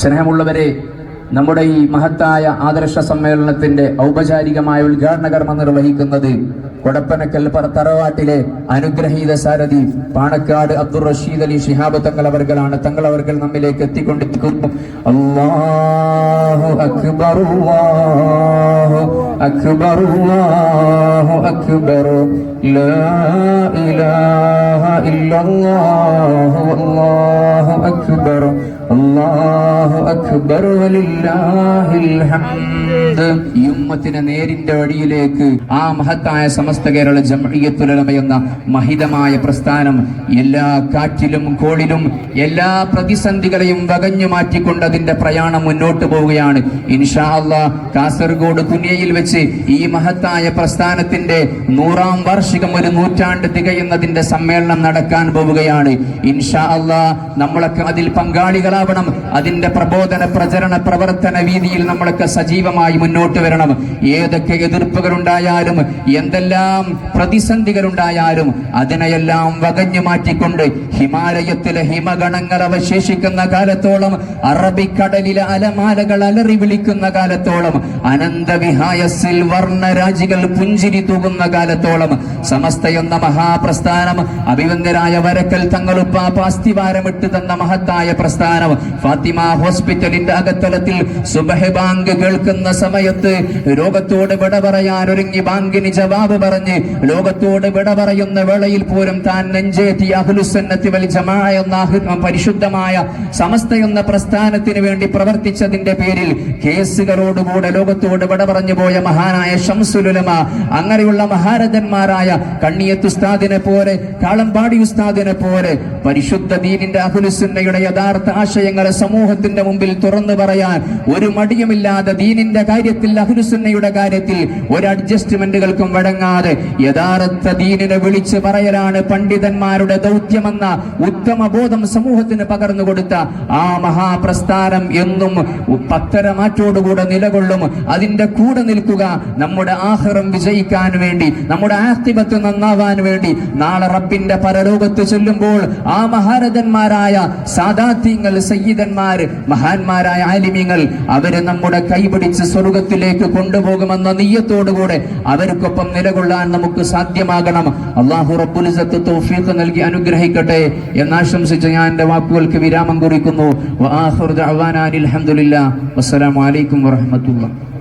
സ്നേഹമുള്ളവരെ നമ്മുടെ ഈ മഹത്തായ ആദർശ സമ്മേളനത്തിന്റെ ഔപചാരികമായ ഉദ്ഘാടന കർമ്മം നിർവഹിക്കുന്നത് കൊടപ്പനക്കൽ തറവാട്ടിലെ അനുഗ്രഹീത സാരഥി പാണക്കാട് അബ്ദുൾ റഷീദ് അലി ഷിഹാബ് തങ്ങൾ അവർകൾ നമ്മിലേക്ക് എത്തിക്കൊണ്ടിരിക്കുന്നു. അല്ലാഹു ലാ ഇലാഹ ഇല്ലല്ലാഹു അല്ലാഹു ഈ ഉമ്മത്തിനെ നേരിന്റെ വഴിയിലേക്ക് ആ മഹത്തായ സമസ്ത കേരള ജംഇയ്യത്തുലമ എന്ന മഹിതമായ പ്രസ്ഥാനം എല്ലാ കാറ്റിലും കോളിലും എല്ലാ പ്രതിസന്ധികളെയും വകഞ്ഞു മാറ്റിക്കൊണ്ട് അതിന്റെ പ്രയാണം മുന്നോട്ട് പോവുകയാണ്. ഇൻഷാ അള്ളാ കാസർഗോഡ് തുനിയയിൽ വെച്ച് ഈ മഹത്തായ പ്രസ്ഥാനത്തിന്റെ നൂറാം വാർഷികം ഒരു നൂറ്റാണ്ട് തികയുന്നതിന്റെ സമ്മേളനം നടക്കാൻ പോവുകയാണ്. ഇൻഷാ അള്ളാ നമ്മളൊക്കെ അതിൽ പങ്കാളികളാവണം അതിന്റെ പ്രബോധന പ്രചരണ പ്രവർത്തന വീതിയിൽ നമ്മളൊക്കെ സജീവമായി മുന്നോട്ട് വരണം. ഏതൊക്കെ എതിർപ്പുകൾ ഉണ്ടായാലും എന്തെല്ലാം പ്രതിസന്ധികൾ ഉണ്ടായാലും അതിനെയെല്ലാം വകഞ്ഞു മാറ്റിക്കൊണ്ട് ഹിമാലയത്തിലെ ഹിമഗണങ്ങൾ അവശേഷിക്കുന്ന കാലത്തോളം അറബിക്കടലിലെ അലമാലകൾ അലറി വിളിക്കുന്ന കാലത്തോളം അനന്തവിഹായസിൽ വർണരാജികൾ പുഞ്ചിരി തൂകുന്ന കാലത്തോളം സമസ്ത എന്ന മഹാപ്രസ്ഥാനം അഭിവന്ദ്യരായ വരക്കൽ തങ്ങളുപ്പാ പാസ്തിവാരമിട്ട് തന്ന മഹത്തായ പ്രസ്ഥാനം ഫാത്തിമ ഹോസ്പിറ്റലിന്റെ അകത്തലത്തിൽ ബാങ്ക് കേൾക്കുന്ന സമയത്ത് ലോകത്തോട് വിട പറയാൻ ഒരുങ്ങി ബാങ്കിന് ജവാബ് പറഞ്ഞ് ലോകത്തോട് വിട പറയുന്ന വേളയിൽ പോലും താൻ നെഞ്ചേറ്റി അഹ്ലുസന്നത്തി വൽ ജമാ എന്ന പരിശുദ്ധമായ സമസ്ത എന്ന പ്രസ്ഥാനത്തിന് വേണ്ടി പ്രവർത്തിച്ചതിന്റെ പേരിൽ കേസുകളോടുകൂടെ ലോകത്തോട് വിട പറഞ്ഞു പോയ മഹാനായ ഷംസുലുലമ അങ്ങനെയുള്ള മഹാരഥന്മാരായ കണ്ണിയത്ത് ഉസ്താദിനെ പോലെ കാളമ്പാടി ഉസ്താദിനെ പോലെ പരിശുദ്ധ ദീനിന്റെ അഹുലുസുന്നയുടെ യഥാർത്ഥ ആശയങ്ങളെ സമൂഹത്തിന്റെ മുമ്പിൽ തുറന്നു പറയാൻ ഒരു മടിയുമില്ലാതെ ദീനിന്റെ കാര്യത്തിൽ അഹുലുസുന്നയുടെ കാര്യത്തിൽ ഒരു അഡ്ജസ്റ്റ്മെന്റുകൾക്കും വഴങ്ങാതെ യഥാർത്ഥ ദീനിനെ വിളിച്ച് പറയലാണ് പണ്ഡിതന്മാരുടെ ദൗത്യമെന്ന ഉത്തമ ബോധം സമൂഹത്തിന് പകർന്നു കൊടുത്ത ആ മഹാപ്രസ്ഥാനം എന്നും പത്തരമാറ്റോടുകൂടെ നിലകൊള്ളും. അതിന്റെ കൂടെ നിൽക്കുക നമ്മുടെ ആഹ്റം വിജയിക്കാൻ വേണ്ടി നമ്മുടെ ആസ്തിപത്ത് നന്നാവാൻ വേണ്ടി. നാളെ റബ്ബിന്റെ പരലോകത്ത് ചെല്ലുമ്പോൾ ആ മഹാരഥന്മാരായ സാദാത്യങ്ങൾ സയ്യിദന്മാർ മഹാന്മാരായ ആലിമ്യങ്ങൾ അവർ നമ്മുടെ കൈപിടിച്ച് സ്വർഗത്തിലേക്ക് കൊണ്ടുപോകുമെന്ന നീയത്തോടുകൂടെ അവർക്കൊപ്പം നിലകൊള്ളാൻ നമുക്ക് സാധ്യമാകണം. അള്ളാഹു റബ്ബുലിസത്ത് തൗഫീഖ് നൽകി അനുഗ്രഹിക്കട്ടെ എന്നാശംസിച്ച് ഞാൻ എന്റെ വാക്കുകൾക്ക് വിരാമം കുറിക്കുന്നു. അലഹമുല്ല വസ്സലാമലൈക്കും അനിൽ